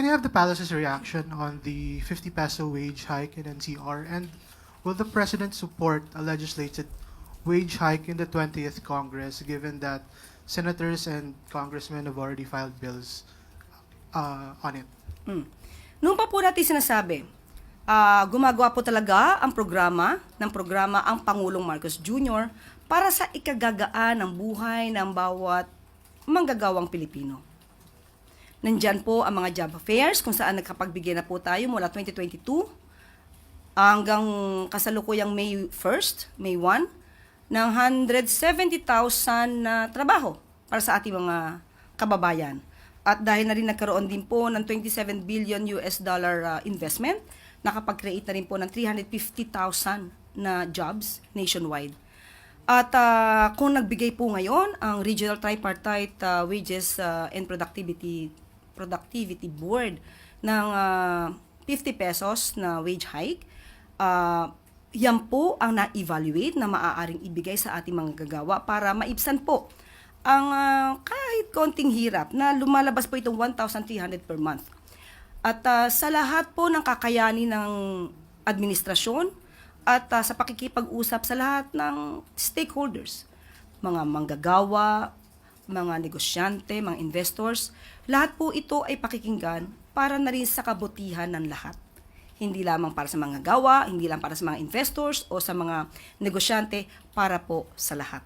can I have the palace's reaction on the 50 peso wage hike in NCR? And will the president support a legislated wage hike in the 20th Congress, given that senators and congressmen have already filed bills uh, on it? Noong pa po natin sinasabi, ah, gumagawa po talaga ang programa ng programa ang Pangulong Marcos Jr. para sa ikagagaan ng buhay ng bawat manggagawang Pilipino. Nandyan po ang mga job fairs kung saan nagkapagbigay na po tayo mula 2022 hanggang kasalukuyang May 1st, May 1, ng 170,000 na trabaho para sa ating mga kababayan. At dahil na rin nagkaroon din po ng 27 billion US dollar uh, investment, nakapag-create na rin po ng 350,000 na jobs nationwide. At ah, kung nagbigay po ngayon ang Regional Tripartite ah, Wages ah, and Productivity Productivity Board ng ah, 50 pesos na wage hike, ah, yan po ang na-evaluate na maaaring ibigay sa ating mga gagawa para maibsan po ang ah, kahit konting hirap na lumalabas po itong 1,300 per month. At ah, sa lahat po ng kakayanin ng administrasyon at ah, sa pakikipag-usap sa lahat ng stakeholders, mga manggagawa, mga negosyante, mga investors, lahat po ito ay pakikinggan para na rin sa kabutihan ng lahat. Hindi lamang para sa mga gawa, hindi lang para sa mga investors o sa mga negosyante, para po sa lahat.